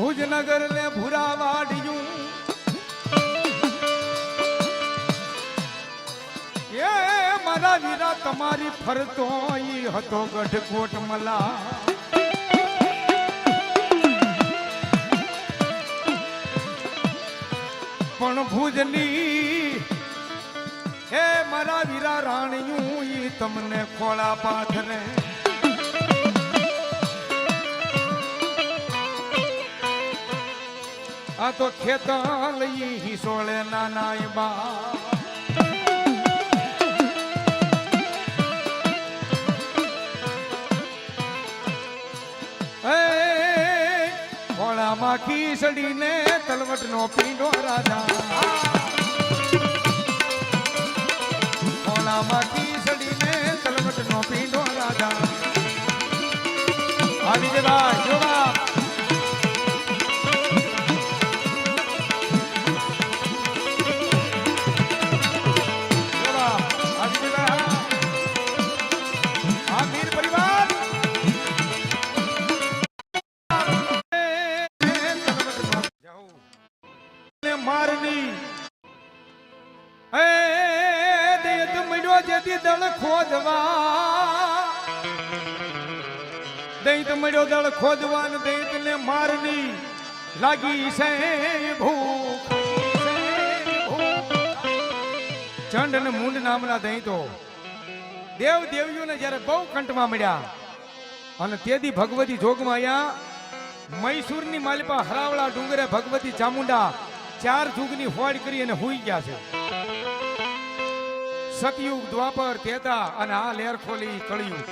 ભુજનગર ને ભૂરા વાડ્યું એ મારા વીરા, તમારી ફરતો ઈ હતો ગઢકોટ મલા. પણ ભુજની હે મારા વીરા રાણીયું ઈ તમને ખોળા પાથરે આ તો ખેતા લઈ સોળે નાના બા. ખોળામાં ખીસડીને તલવટનો પીંડો રાજા. ખોળામાં ખીસડીને તલવટનો પીંડો રાજા. આવી જવા ભાઈ જેથી દળ ખોદવા. દૈત મળ્યો દળ ખોદવા ને દૈત ને મારની લાગી છે ચંડ અને મુંડ નામના દૈતો દેવ દેવીઓને જ્યારે બહુ કંટમાં મળ્યા અને તેથી ભગવતી જોગમાં અહીંયા મૈસૂરની માલિપા હરાવળા ડુંગરે ભગવતી ચામુંડા ચાર જુગની હોડ કરી અને હુઈ ગયા છે. સતયુગ દ્વાપર તેતા અને આ લેર ખોલી કળિયુગ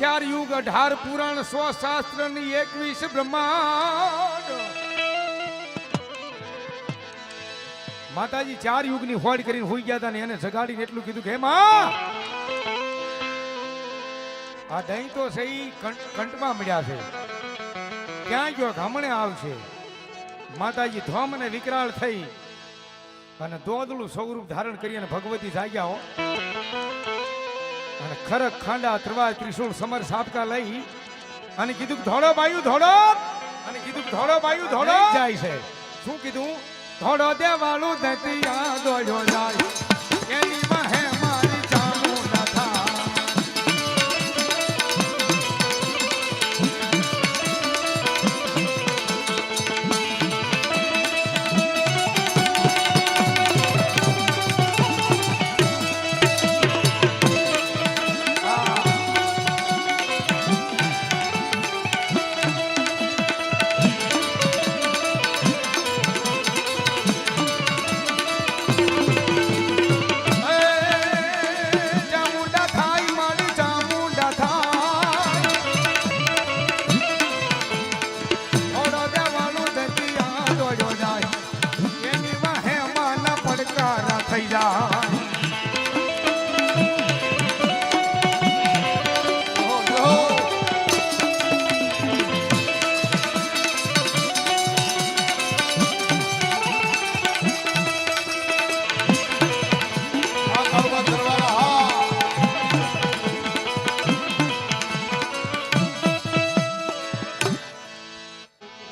ચાર યુગ અઢાર પુરાણ સો શાસ્ત્રની એકવીસ બ્રહ્માંડ. માતાજી ચાર યુગની હોડ કરીને હોઈ ગયા હતા ને એને જગાડીને એટલું કીધું કે માં, આ દહીં તો સહી કંટમાં મળ્યા છે. ક્યાં ગયો હમણે આવશે? માતાજી ધોમ ને વિકરાળ થઈ અને દોદલું સ્વરૂપ ધારણ કરી અને ભગવતી જાગ્યા હો. અને ખરક ખાંડા ત્રવા ત્રિશુળ સમર સાપકા લઈ અને કીધું ધોળો બાયુ ધોળો! અને કીધું ધોળો બાયુ ધોળો! જાય છે. શું કીધું? ધોળો દેવાળું દતિયા દોડ્યો જાય. એની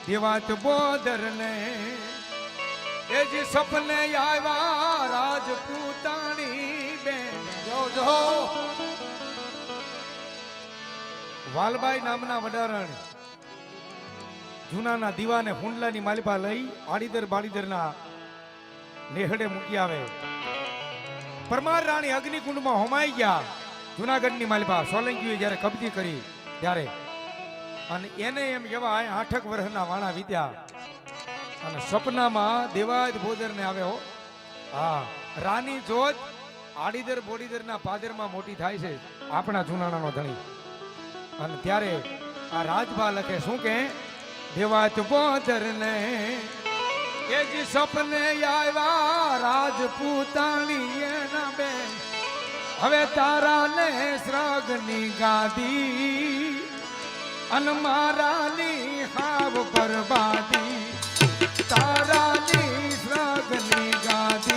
દેવાત બોદર ને એ જે સપને આવ્યા રાજપૂતાણી બેન. જોજો. વાલબાઈ નામના વડારણ જૂનાના દીવાને હુંડલાની માલિપા લઈ આડીદર બાળીદરના નેહડે મૂકી આવે. પરમાર રાણી અગ્નિકુંડમાં હોમાઈ ગયા. જુનાગઢની માલિપા સોલંકીએ જ્યારે કબજી કરી ત્યારે અને એને એમ કહેવાય, આઠક વર્ષના વાણા વીત્યા. અને સપનામાં દેવાજ ભોજરને આવ્યો. હો, રાની જોત આડીદર બોડીદરના પાદરમાં મોટી થાય છે, આપણા જુનાણાનો ધણી. અને ત્યારે આ રાજભા લખે, શું કે? દેવાજ બોદર ને એ જ સપને આવ્યા રાજપૂતાણી એના બેન. હવે તારા ને શ્રગની ગાદી અન મારાની હાવ બરબાદી તારાની શ્રગની ગાદી.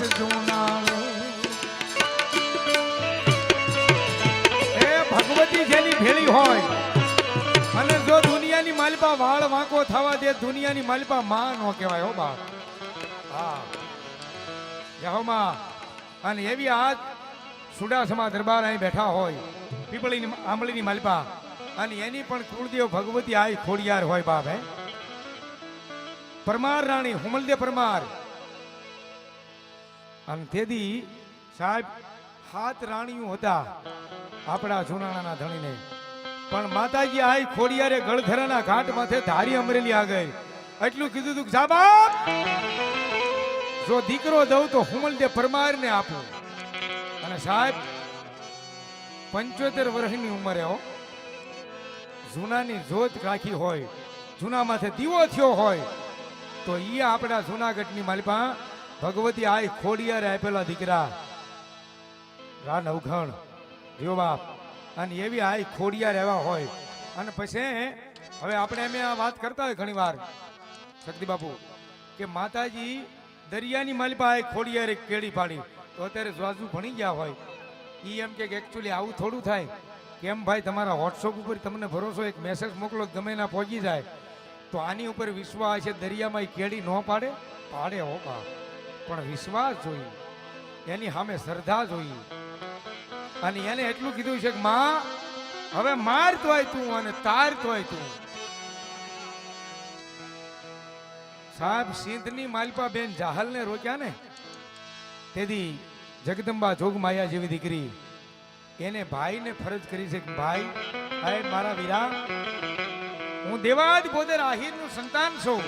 દસ જુનાવું એ ભગવતી જેની ભેળી હોય અને જો દુનિયાની માલિપા વાળ વાંકો થવા દે, દુનિયાની માલિપા માં નો કહેવાય, હો બા હા. માં અને એવી આ સુડાસમા દરબાર અહીં બેઠા હોય, પીપળીની આંબળીની માલિપા, અને એની પણ કુળદેવ ભગવતી આય ખોડિયાર હોય બાપ, હે. પરમાર રાણી, હુમલદે પરમાર. અને તેથી સાહેબ, હાથ રાણીઓ હતા આપણા જુનાણાના ધણીને. પણ માતાજી આય ખોડિયારે ગળધરાના ઘાટ માથે ધારી અમરેલી આ ગઈ. એટલું કીધું તું સાબાપ જો દીકરો દઉં તો હુમલદે પરમારને આપું. અને સાહેબ, પંચોતેર વર્ષની ઉંમરે, હો, જૂનાની જોત રાખી હોય, જૂના માથે દીવો થયો હોય, તો ઈ આપણા જૂનાગઢની માલિપા, ભગવતી આઈ ખોડિયારે આપેલા દીકરા. રા નવઘણ જો બાપ અને એવી આઈ ખોડિયાર એવા હોય. અને પછી હવે આપણે એમ વાત કરતા હોય ઘણી વાર, શક્તિ બાપુ, કે માતાજી દરિયાની માલિપા આઈ ખોડિયારે કેળી પાડી. તો અત્યારે જ્વાજુ ભણી ગયા હોય. એ એમ કે એકચ્યુઅલી આવું થોડું થાય. કેમ ભાઈ તમારા વોટ્સઅપ ઉપર તમને ભરોસો એક મેસેજ મોકલો ગમે ના પહોંચી જાય. તો આની ઉપર વિશ્વાસ છે દરિયામાં એ કેળી ન પાડે? પાડે હો બાપ પણ વિશ્વાસ જોઈએ. એની સામે શ્રદ્ધા જોઈએ. અને એને એટલું કીધું છે કે, માં, હવે માર તોય તું અને તાર તોય તું. સાહેબ, સિંધની માલપા બેન જાહલને રોક્યા ને? તેથી જગદંબા જોગમાયા જેવી દીકરી એને ભાઈને ફરજ કરી છે કે, ભાઈ ભાઈ મારા વીરા, હું દેવાદ બોદર આહિરનું સંતાન છું.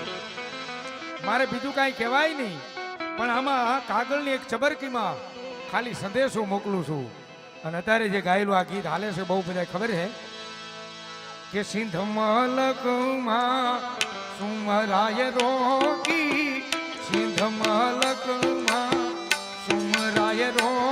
મારે બીજું કાંઈ કહેવાય નહીં, પણ આમાં કાગળની એક ચબરકીમાં ખાલી સંદેશો મોકલું છું. અને અત્યારે જે ગાયેલું આ ગીત હાલે છે, બહુ બધા ખબર છે કે સિંધ મલકમાં સુમરાય રોકી સિંધ મલકમાં સુમરાય રોકી.